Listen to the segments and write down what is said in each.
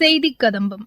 செய்தி கதம்பம்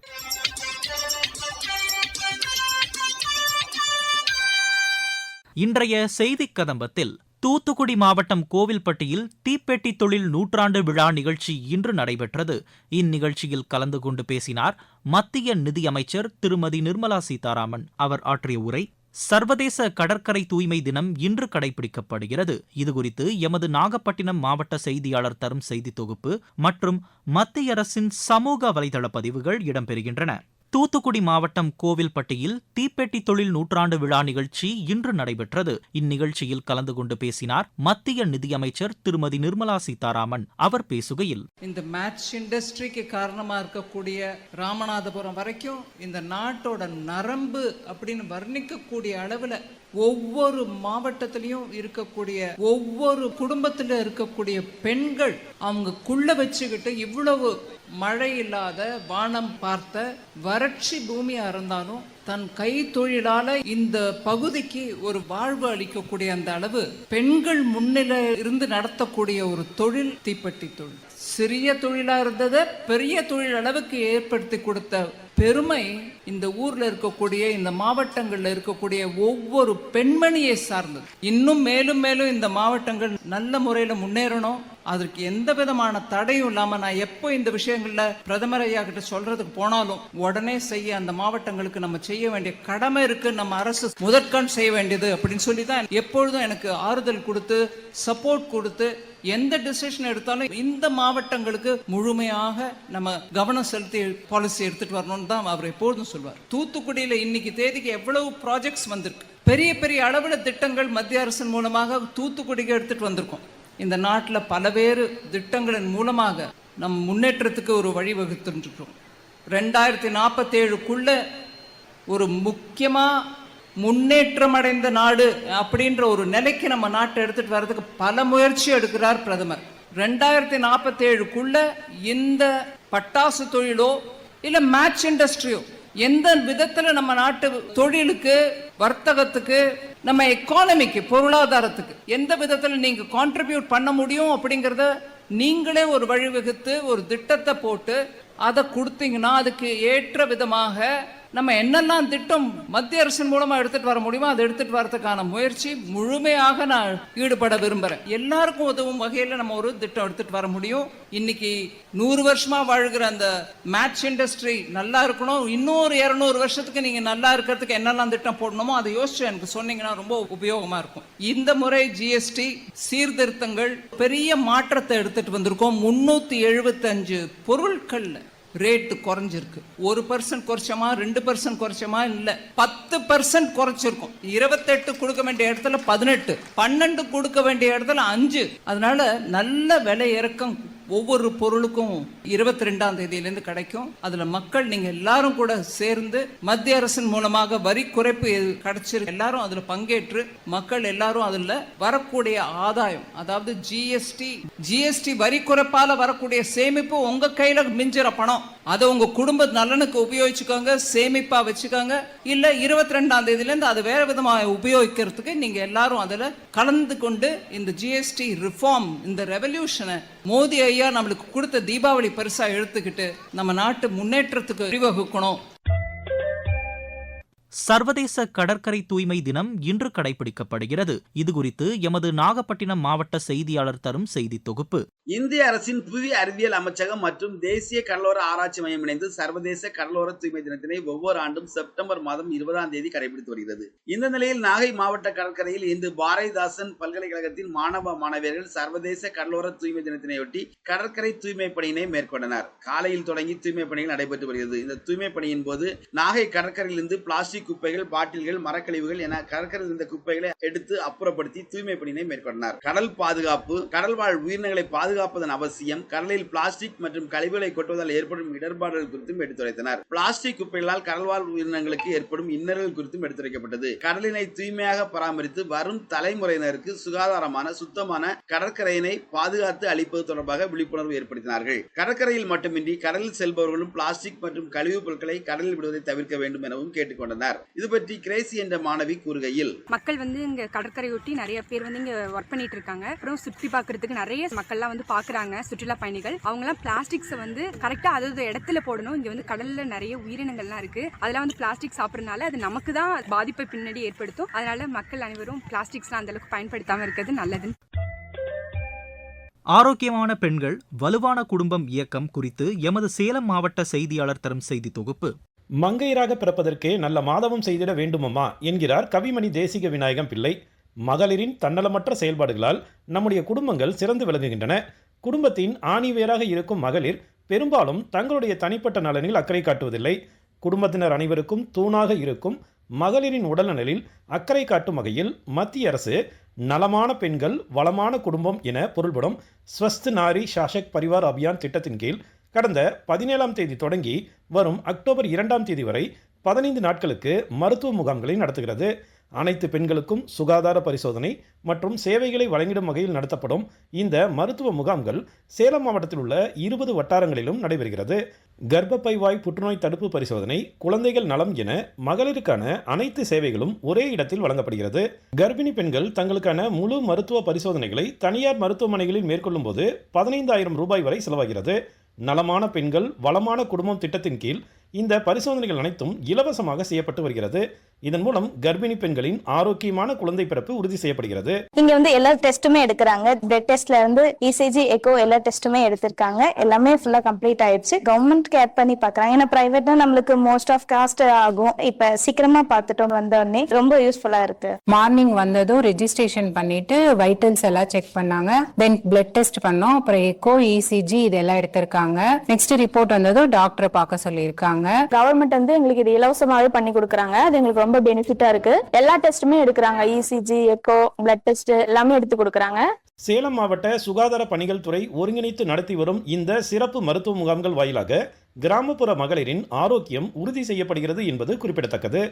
இன்றைய செய்தி கதம்பத்தில் தூத்துக்குடி மாவட்டம் கோவில்பட்டியில் தீப்பெட்டி தொழில் நூற்றாண்டு விழா நிகழ்ச்சி இன்று நடைபெற்றது. இந்நிகழ்ச்சியில் கலந்து கொண்டு பேசினார் மத்திய நிதியமைச்சர் திருமதி நிர்மலா சீதாராமன். அவர் ஆற்றிய உரை சர்வதேச கடற்கரை தூய்மை தினம் இன்று கடைபிடிக்கப்படுகிறது. இதுகுறித்து எமது நாகப்பட்டினம் மாவட்ட செய்தியாளர் தரும் செய்தி தொகுப்பு மற்றும் மத்திய அரசின் சமூக வலைதள பதிவுகள் இடம்பெறுகின்றன. தூத்துக்குடி மாவட்டம் கோவில்பட்டியில் தீப்பெட்டி தொழில் நூற்றாண்டு விழா நிகழ்ச்சி இன்று நடைபெற்றது. இந்நிகழ்ச்சியில் கலந்து கொண்டு பேசினார் மத்திய நிதியமைச்சர் திருமதி நிர்மலா சீதாராமன். அவர் பேசுகையில் இந்த மேட்ச் இண்டஸ்ட்ரிக்கு காரணமா இருக்கக்கூடிய ராமநாதபுரம் வரைக்கும் இந்த நாட்டோட நரம்பு அப்படின்னு வர்ணிக்கக்கூடிய அளவுல ஒவ்வொரு மாவட்டத்திலையும் இருக்கக்கூடிய ஒவ்வொரு குடும்பத்துல இருக்கக்கூடிய பெண்கள் அவங்கக்குள்ள வச்சுக்கிட்டு இவ்வளவு மழை இல்லாத வானம் பார்த்த வறட்சி பூமியா இருந்தாலும் தன் கை தொழிலால இந்த பகுதிக்கு ஒரு வாழ்வு அளிக்கக்கூடிய அந்த அளவு பெண்கள் முன்னில இருந்து நடத்தக்கூடிய ஒரு தொழில் தீப்பெட்டி தொழில். சிறிய தொழிலா இருந்ததை பெரிய தொழில் அளவுக்கு ஏற்படுத்தி கொடுத்த பெருமை இந்த ஊர்ல இருக்கக்கூடிய இந்த மாவட்டங்கள்ல இருக்கக்கூடிய ஒவ்வொரு பெண்மணியை சார்ந்தது. இன்னும் மேலும் மேலும் இந்த மாவட்டங்கள் நல்ல முறையில முன்னேறணும். அதற்கு எந்த விதமான தடையும் இல்லாம நான் எப்போ இந்த விஷயங்கள்ல பிரதமர் ஐயா கிட்ட சொல்றதுக்கு போனாலும் உடனே செய்ய அந்த மாவட்டங்களுக்கு நம்ம செய்ய வேண்டிய கடமை இருக்கு நம்ம அரசு முதற்கண் செய்ய வேண்டியது அப்படின்னு சொல்லி தான் எப்பொழுதும் எனக்கு ஆறுதல் கொடுத்து சப்போர்ட் கொடுத்து எந்த டிசிஷன் எடுத்தாலும் இந்த மாவட்டங்களுக்கு முழுமையாக நம்ம கவனம் செலுத்தி பாலிசி எடுத்துட்டு வரணும்னு தான் அவர் எப்பொழுதும் சொல்வார். தூத்துக்குடியில இன்னைக்கு தேதிக்கு எவ்வளவு ப்ராஜெக்ட்ஸ் வந்திருக்கு? பெரிய பெரிய அளவுல திட்டங்கள் மத்திய அரசின் மூலமாக தூத்துக்குடிக்கு எடுத்துட்டு வந்திருக்கோம். இந்த நாட்டில் பலவேறு திட்டங்களின் மூலமாக நம் முன்னேற்றத்துக்கு ஒரு வழிவகுத்துருக்கோம் ரெண்டாயிரத்தி நாற்பத்தேழுக்குள்ள ஒரு முக்கியமாக முன்னேற்றம் அடைந்த நாடு அப்படின்ற ஒரு நிலைக்கு நம்ம நாட்டை எடுத்துட்டு வர்றதுக்கு பல முயற்சி எடுக்கிறார் பிரதமர். ரெண்டாயிரத்தி நாற்பத்தேழுக்குள்ள இந்த பட்டாசு தொழிலோ இல்லை மேட்ச் இண்டஸ்ட்ரியோ எந்த விதத்துல நம்ம நாட்டு தொழிலுக்கு வர்த்தகத்துக்கு நம்ம எக்கானமிக்கு பொருளாதாரத்துக்கு எந்த விதத்துல நீங்க கான்ட்ரிபியூட் பண்ண முடியும் அப்படிங்கறத நீங்களே ஒரு வழிவகுத்து ஒரு திட்டத்தை போட்டு அதை கொடுத்தீங்கன்னா அதுக்கு ஏற்ற விதமாக நம்ம என்னெல்லாம் திட்டம் மத்திய அரசின் மூலமா எடுத்துட்டு வர முடியுமோ அதை எடுத்துட்டு வரதுக்கான முயற்சி முழுமையாக நான் ஈடுபட விரும்புறேன். எல்லாருக்கும் உதவும் வகையில் நம்ம ஒரு திட்டம் எடுத்துட்டு வர முடியும். இன்னைக்கு நூறு வருஷமா வாழ்கிற அந்த மேட்ச் இண்டஸ்ட்ரி நல்லா இருக்கணும். இன்னொரு இருநூறு வருஷத்துக்கு நீங்க நல்லா இருக்கிறதுக்கு என்னெல்லாம் திட்டம் போடணுமோ அதை யோசிச்சு எனக்கு சொன்னீங்கன்னா ரொம்ப உபயோகமா இருக்கும். இந்த முறை ஜிஎஸ்டி சீர்திருத்தங்கள் பெரிய மாற்றத்தை எடுத்துட்டு வந்திருக்கோம். முன்னூத்தி எழுபத்தஞ்சு பொருட்களில் ரேட்டு குறைஞ்சிருக்கு. ஒரு பர்சன்ட் குறைச்சோமா ரெண்டு பர்சன்ட் குறைச்சோமா? இல்லை. பத்து பர்சன்ட் குறைச்சிருக்கும். இருபத்தெட்டு கொடுக்க வேண்டிய இடத்துல பதினெட்டு. பன்னெண்டு கொடுக்க வேண்டிய இடத்துல அஞ்சு. அதனால நல்ல விலை இறக்கம் ஒவ்வொரு பொருளுக்கும் இருபத்தி ரெண்டாம் தேதியிலேருந்து கிடைக்கும். அதில் மக்கள் நீங்கள் எல்லாரும் கூட சேர்ந்து மத்திய அரசின் மூலமாக வரி குறைப்பு எது- கிடைச்சிருக்கு எல்லாரும் அதில் பங்கேற்று மக்கள் எல்லாரும் அதில் வரக்கூடிய ஆதாயம் அதாவது ஜிஎஸ்டி ஜிஎஸ்டி வரி குறைப்பால் வரக்கூடிய சேமிப்பு உங்கள் கையில் மிஞ்சிற பணம். அதை உங்க குடும்ப நலனுக்கு உபயோகிச்சுக்கோங்க சேமிப்பா வச்சுக்கோங்க. இல்ல இருபத்தி ரெண்டாம் தேதியில இருந்து அது வேற விதமாக உபயோகிக்கிறதுக்கு நீங்க எல்லாரும் அதுல கலந்து கொண்டு இந்த ஜிஎஸ்டி ரிஃபார்ம் இந்த ரெவல்யூஷனை மோடி ஐயா நம்மளுக்கு கொடுத்த தீபாவளி பரிசா எடுத்துக்கிட்டு நம்ம நாட்டு முன்னேற்றத்துக்கு வழிவகுக்கணும் சர்வதேச கடற்கரை தூய்மை தினம் இன்று கடைபிடிக்கப்படுகிறது. இதுகுறித்து எமது நாகப்பட்டினம் மாவட்ட செய்தியாளர் தரும் செய்தி தொகுப்பு. இந்திய அரசின் புவி அறிவியல் அமைச்சகம் மற்றும் தேசிய கடலோர ஆராய்ச்சி மையம் இணைந்து சர்வதேச கடலோர தூய்மை தினத்தினை ஒவ்வொரு ஆண்டும் செப்டம்பர் மாதம் இருபதாம் தேதி கடைபிடித்து வருகிறது. இந்த நிலையில் நாகை மாவட்ட கடற்கரையில் இன்று பாரதிதாசன் பல்கலைக்கழகத்தின் மாணவ மாணவியர்கள் சர்வதேச கடலோர தூய்மை தினத்தினையொட்டி கடற்கரை தூய்மை பணியினை மேற்கொண்டனர். காலையில் தொடங்கி தூய்மை பணிகள் நடைபெற்று வருகிறது. இந்த தூய்மை பணியின் போது நாகை கடற்கரையிலிருந்து பிளாஸ்டிக் குப்பைகள் பாட்டில்கள் மரக்கழிவுகள் என கடற்கரையில் இருந்த குப்பைகளை எடுத்து அப்புறப்படுத்தி தூய்மை பணியினை மேற்கொண்டனர் கடல் பாதுகாப்பு கடல் வாழ் உயிரினங்களை பாதுகாப்பதன் அவசியம் கடலில் பிளாஸ்டிக் மற்றும் கழிவுகளை கொட்டுவதால் ஏற்படும் இடர்பாடுகள் குறித்தும் எடுத்துரைத்தனர். பிளாஸ்டிக் குப்பைகளால் கடல்வாழ் உயிரினங்களுக்கு ஏற்படும் இன்னல்கள் குறித்தும் எடுத்துரைக்கப்பட்டது. கடலினை தூய்மையாக பராமரித்து வரும் தலைமுறையினருக்கு சுகாதாரமான சுத்தமான கடற்கரையினை பாதுகாத்து அளிப்பது தொடர்பாக விழிப்புணர்வு ஏற்படுத்தினார்கள். கடற்கரையில் மட்டுமின்றி கடலில் செல்பவர்களும் பிளாஸ்டிக் மற்றும் கழிவுப் பொருட்களை கடலில் விடுவதை தவிர்க்க வேண்டும் எனவும் கேட்டுக்கொண்டனர். தெரிவித்தார் இது பற்றி கிரேசி என்ற மாணவி கூறுகையில் மக்கள் வந்து இங்க கடற்கரை ஒட்டி நிறைய பேர் வந்து இங்க ஒர்க் பண்ணிட்டு இருக்காங்க. அப்புறம் சுற்றி பார்க்கிறதுக்கு நிறைய மக்கள்லாம் வந்து பாக்குறாங்க சுற்றுலா பயணிகள். அவங்க எல்லாம் பிளாஸ்டிக்ஸை வந்து கரெக்டா அதாவது இடத்துல போடணும். இங்க வந்து கடல்ல நிறைய உயிரினங்கள்லாம் இருக்கு. அதெல்லாம் வந்து பிளாஸ்டிக் சாப்பிடறதுனால அது நமக்கு தான் பாதிப்பை பின்னாடி ஏற்படுத்தும். அதனால மக்கள் அனைவரும் பிளாஸ்டிக்ஸ்லாம் அந்த அளவுக்கு பயன்படுத்தாம இருக்கிறது நல்லது. ஆரோக்கியமான பெண்கள் வலுவான குடும்பம் இயக்கம் குறித்து எமது சேலம் மாவட்ட செய்தியாளர் தரும் செய்தி தொகுப்பு. மங்கையராக பிறப்பதற்கே நல்ல மாதவம் செய்திட வேண்டுமம்மா என்கிறார் கவிமணி தேசிக விநாயகம் பிள்ளை. மகளிரின் தன்னலமற்ற செயல்பாடுகளால் நம்முடைய குடும்பங்கள் சிறந்து விளங்குகின்றன. குடும்பத்தின் ஆணிவேராக இருக்கும் மகளிர் பெரும்பாலும் தங்களுடைய தனிப்பட்ட நலனில் அக்கறை காட்டுவதில்லை. குடும்பத்தினர் அனைவருக்கும் தூணாக இருக்கும் மகளிரின் உடல்நலனில் அக்கறை காட்டும் வகையில் மத்திய அரசு நலமான பெண்கள் வளமான குடும்பம் என பொருள்படும் ஸ்வஸ்து நாரி ஷாஷக் பரிவார் அபியான் திட்டத்தின் கீழ் கடந்த பதினேழாம் தேதி தொடங்கி வரும் அக்டோபர் இரண்டாம் தேதி வரை பதினைந்து நாட்களுக்கு மருத்துவ முகாம்களை நடத்துகிறது. அனைத்து பெண்களுக்கும் சுகாதார பரிசோதனை மற்றும் சேவைகளை வழங்கிடும் வகையில் நடத்தப்படும் இந்த மருத்துவ முகாம்கள் சேலம் மாவட்டத்தில் உள்ள இருபது வட்டாரங்களிலும் நடைபெறுகிறது. கர்ப்பப்பைவாய் புற்றுநோய் தடுப்பு பரிசோதனை குழந்தைகள் நலம் என மகளிருக்கான அனைத்து சேவைகளும் ஒரே இடத்தில் வழங்கப்படுகிறது. கர்ப்பிணி பெண்கள் தங்களுக்கான முழு மருத்துவ பரிசோதனைகளை தனியார் மருத்துவமனைகளில் மேற்கொள்ளும் போது பதினைந்தாயிரம் ரூபாய் வரை செலவாகிறது. நலமான பெண்கள் வளமான குடும்பம் திட்டத்தின் கீழ் இந்த பரிசோதனைகள் அனைத்தும் இலவசமாக செய்யப்பட்டு வருகிறது. இதன் மூலம் கர்ப்பிணி பெண்களின் ஆரோக்கியமான குழந்தை பிறப்பு உறுதி செய்யப்படுகிறது. இங்க வந்து எல்லா டெஸ்ட்டுமே எடுக்கிறாங்க. பிளட் டெஸ்ட்ல இருந்து இசிஜி எக்கோ எல்லா டெஸ்ட்டுமே எடுத்திருக்காங்க. எல்லாமே ஃபுல்லா கம்ப்ளீட் ஆயிடுச்சு. கவர்மெண்ட் கேர் பண்ணி பாக்குறாங்க. ஏன்னா பிரைவேட்னா நம்மளுக்கு மோஸ்ட் ஆஃப் காஸ்ட் ஆகும். இப்ப சீக்கிரமா பார்த்துட்டோம் வந்த உடனே ரொம்ப யூஸ்ஃபுல்லா இருக்கு. மார்னிங் வந்ததும் ரெஜிஸ்ட்ரேஷன் பண்ணிட்டு வைட்டல்ஸ் எல்லாம் செக் பண்ணாங்க. தென் பிளட் டெஸ்ட் பண்ணோம். அப்புறம் எக்கோ இசிஜி இதெல்லாம் எடுத்திருக்காங்க. நெக்ஸ்ட் ரிப்போர்ட் வந்ததும் டாக்டரை பார்க்க சொல்லியிருக்காங்க. கவர்மெண்ட் வந்து எங்களுக்கு இது இலவசமாவே பண்ணி கொடுக்குறாங்க. அது எங்களுக்கு ரொம்ப பெனிஃபிட்டா இருக்கு. எல்லா டெஸ்ட்டுமே எடுக்கிறாங்க. இசிஜி எக்கோ பிளட் டெஸ்ட் எல்லாமே எடுத்து கொடுக்குறாங்க. சேலம் மாவட்ட சுகாதார பணிகள் துறை ஒருங்கிணைத்து நடத்தி வரும் இந்த சிறப்பு மருத்துவ முகாம்கள் வாயிலாக கிராமப்புற மகளிரின் ஆரோக்கியம் உறுதி செய்யப்படுகிறது என்பது குறிப்பிடத்தக்கது.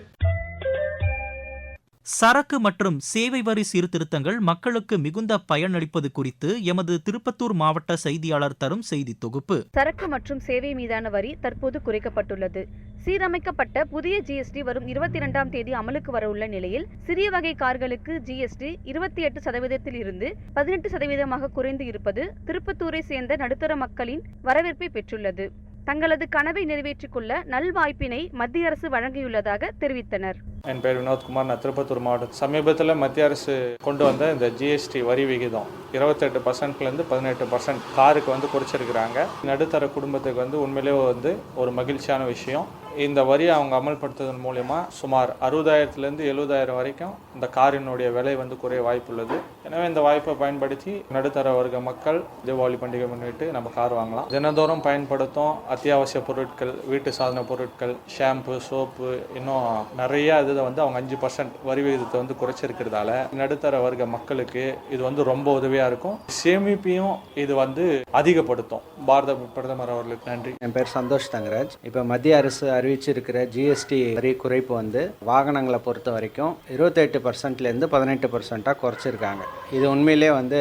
சரக்கு மற்றும் சேவை வரி சீர்திருத்தங்கள் மக்களுக்கு மிகுந்த பயனளிப்பது குறித்து எமது திருப்பத்தூர் மாவட்ட செய்தியாளர் தரும் செய்தி தொகுப்பு. சரக்கு மற்றும் சேவை மீதான வரி தற்போது குறைக்கப்பட்டுள்ளது. சீரமைக்கப்பட்ட புதிய ஜிஎஸ்டி வரும் இருபத்தி இரண்டாம் தேதி அமலுக்கு வரவுள்ள நிலையில் சிறிய வகை கார்களுக்கு ஜிஎஸ்டி இருபத்தி எட்டு சதவீதத்தில் இருந்து பதினெட்டு சதவீதமாக குறைந்து இருப்பது திருப்பத்தூரை சேர்ந்த நடுத்தர மக்களின் வரவேற்பை பெற்றுள்ளது. தங்களது கனவை நிறைவேற்றிக் கொள்ள நல்வாய்ப்பினை மத்திய அரசு வழங்கியுள்ளதாக தெரிவித்தனர். என் பேர் வினோத்குமார். நான் திருப்பத்தூர் மாவட்டம் சமீபத்தில் மத்திய அரசு கொண்டு வந்த இந்த ஜிஎஸ்டி வரி விகிதம் இருபத்தெட்டு பர்சன்ட்லேருந்து பதினெட்டு பர்சன்ட் காருக்கு வந்து குறைச்சிருக்கிறாங்க. நடுத்தர குடும்பத்துக்கு வந்து உண்மையிலேயே வந்து ஒரு மகிழ்ச்சியான விஷயம். இந்த வரியை அவங்க அமல்படுத்துவதன் மூலயமா சுமார் அறுபதாயிரத்துலேருந்து எழுபதாயிரம் வரைக்கும் இந்த காரினுடைய விலை வந்து குறைய வாய்ப்புள்ளது. எனவே இந்த வாய்ப்பை பயன்படுத்தி நடுத்தர வர்க்க மக்கள் தீபாவளி பண்டிகை முன்னிட்டு நம்ம கார் வாங்கலாம். தினந்தோறும் பயன்படுத்தும் அத்தியாவசிய பொருட்கள் வீட்டு சாதன பொருட்கள் ஷாம்பு சோப்பு இன்னும் நிறைய இதில் வந்து அவங்க அஞ்சு பர்சன்ட் வரி விகிதத்தை வந்து குறைச்சிருக்கிறதால நடுத்தர வர்க்க மக்களுக்கு இது வந்து ரொம்ப உதவியாக இருக்கும். சேமிப்பையும் இது வந்து அதிகப்படுத்தும். பாரத பிரதமர் அவர்களுக்கு நன்றி. என் பேர் சந்தோஷ் தங்கராஜ். இப்போ மத்திய அரசு அறிவிச்சிருக்கிற ஜிஎஸ்டி வரி குறைப்பு வந்து வாகனங்களை பொறுத்த வரைக்கும் இருபத்தெட்டு பர்சன்ட்லேருந்து பதினெட்டு பர்சண்ட்டாக குறைச்சிருக்காங்க. இது உண்மையிலே வந்து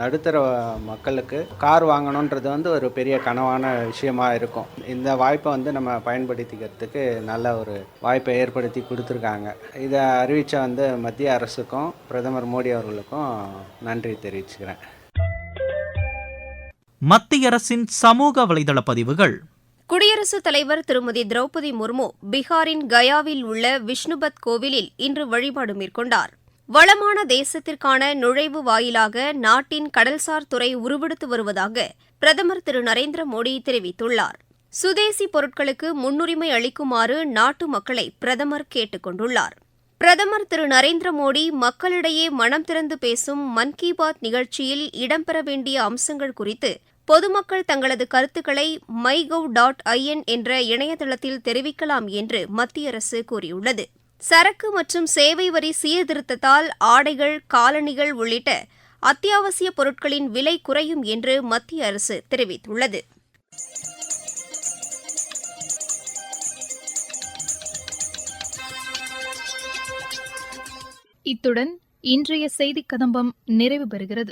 நடுத்தர மக்களுக்கு கார் வாங்கணுன்றது வந்து ஒரு பெரிய கனவான விஷயமா இருக்கும். இந்த வாய்ப்பை வந்து நம்ம பயன்படுத்திக்கிறதுக்கு நல்ல ஒரு வாய்ப்பை ஏற்படுத்தி கொடுத்துருக்காங்க. இதை அறிவித்த வந்து மத்திய அரசுக்கும் பிரதமர் மோடி அவர்களுக்கும் நன்றி தெரிவிச்சுக்கிறேன். மத்திய அரசின் சமூக வலைதள பதிவுகள் குடியரசுத் தலைவர் திருமதி திரௌபதி முர்மு பீகாரின் கயாவில் உள்ள விஷ்ணுபத் கோவிலில் இன்று வழிபாடு மேற்கொண்டார். வளமான தேசத்திற்கான நுழைவு வாயிலாக நாட்டின் கடல்சார் துறை உருவெடுத்து வருவதாக பிரதமர் திரு நரேந்திர மோடி தெரிவித்துள்ளார். சுதேசி பொருட்களுக்கு முன்னுரிமை அளிக்குமாறு நாட்டு மக்களை பிரதமர் கேட்டுக் கொண்டுள்ளார். பிரதமர் திரு நரேந்திர மோடி மக்களிடையே மனம் திறந்து பேசும் மன் கி பாத் நிகழ்ச்சியில் இடம்பெற வேண்டிய அம்சங்கள் குறித்து பொதுமக்கள் தங்களது கருத்துக்களை மைகவ் டாட் ஐஎன் என்ற இணையதளத்தில் தெரிவிக்கலாம் என்று மத்திய அரசு கூறியுள்ளது. சரக்கு மற்றும் சேவை வரி சீர்திருத்தத்தால் ஆடைகள் காலணிகள் உள்ளிட்ட அத்தியாவசிய பொருட்களின் விலை குறையும் என்று மத்திய அரசு தெரிவித்துள்ளது. இத்துடன் இன்றைய செய்திக் கதம்பம் நிறைவு பெறுகிறது.